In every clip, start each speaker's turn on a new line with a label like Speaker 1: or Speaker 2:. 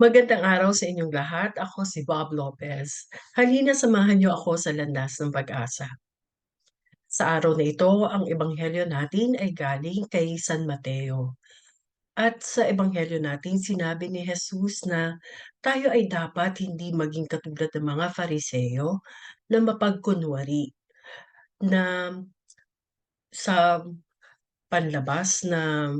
Speaker 1: Magandang araw sa inyong lahat. Ako si Bob Lopez. Halina samahan niyo ako sa landas ng pag-asa. Sa araw na ito, ang ebanghelyo natin ay galing kay San Mateo. At sa ebanghelyo natin, sinabi ni Jesus na tayo ay dapat hindi maging katulad ng mga Fariseo na mapagkunwari na sa panlabas na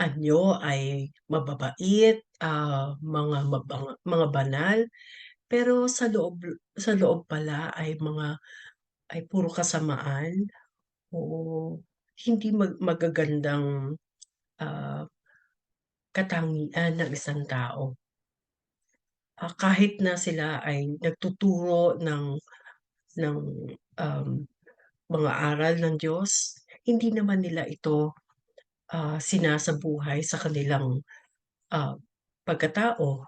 Speaker 1: anyo ay mababait, ah, mga mabanga mga banal, pero sa loob sa loob pala ay mga ay puro kasamaan o hindi mag magagandang, ah, katangian ng isang tao. Ah, kahit na sila ay nagtuturo ng ng, um, mga aral ng Diyos, hindi naman nila ito, ah, sinasabuhay sa kanilang, ah, pagkatao.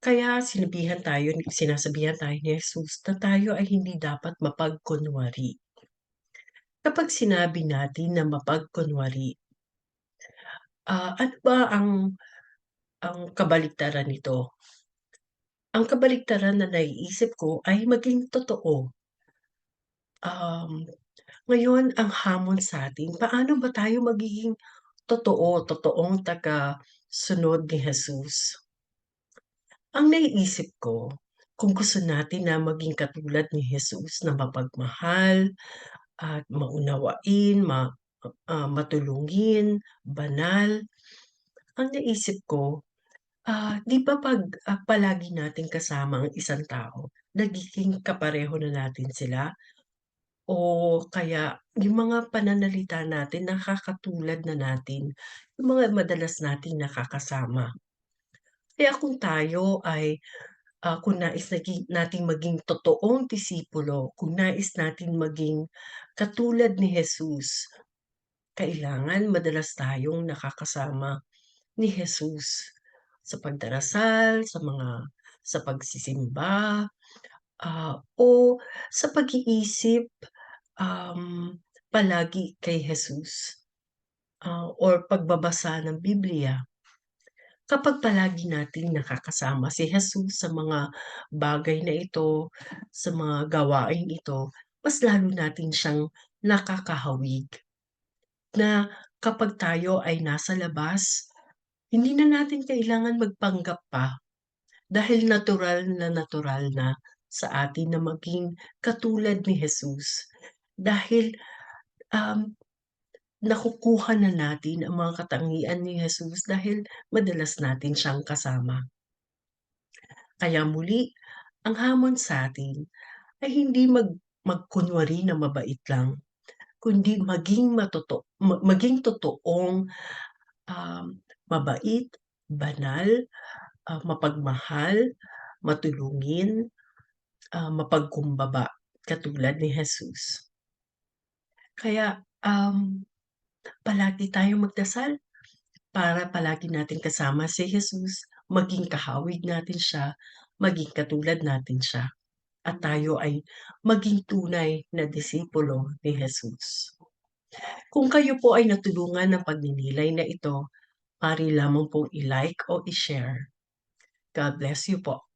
Speaker 1: Kaya sinabihan tayo sinasabihan tayo ni Jesus na tayo ay hindi dapat mapagkunwari. Kapag sinabi natin na mapagkunwari ah, ano ba ang ang kabaliktaran nito? Ang kabaliktaran na naiisip ko ay maging totoo. Um, ngayon ang hamon sa'tin, paano ba tayo magiging totoo, totoong tagasunod ni Jesus? Ang naiisip ko, kung gusto natin na maging katulad ni Jesus na mapagmahal at maunawain, ma ah, matulungin, banal, ang naisip ko, ah, 'di ba 'pag, ah, palagi nating kasama ang isang tao, nagiging kapareho na natin sila? O kaya yung mga pananalita natin nakakatulad na natin, yung mga madalas nating nakakasama. Kaya kung tayo ay, ah, kung nais nagi nating maging totoong disipulo, kung nais nating maging katulad ni Jesus, kailangan madalas tayong nakakasama ni Jesus sa pagdarasal, sa mga sa pagsisimba, ah, o sa pag-iisip, um, palagi kay Jesus, ah, or pagbabasa ng Bibliya. Kapag palagi nating nakakasama si Jesus sa mga bagay na ito, sa mga gawaing ito, mas lalo natin siyang nakakahawig. Na kapag tayo ay nasa labas, hindi na natin kailangan magpanggap pa, dahil natural na natural na sa atin na maging katulad ni Jesus. Dahil, um, nakukuha na natin ang mga katangian ni Jesus dahil madalas natin siyang kasama. Kaya muli, ang hamon sa'tin ay hindi mag magkunwari na mabait lang, kundi maging matoto ma maging totoong, um, mabait, banal, ah, mapagmahal, matulungin, ah, mapagkumbaba katulad ni Jesus. Kaya, um, palagi tayong magdasal para palagi nating kasama si Jesus, maging kahawig natin siya, maging katulad natin siya, at tayo ay maging tunay na disipulo ni Jesus. Kung kayo po ay natulungan ng pagninilay na ito, maaari lamang pong i-like o i-share. God bless you po.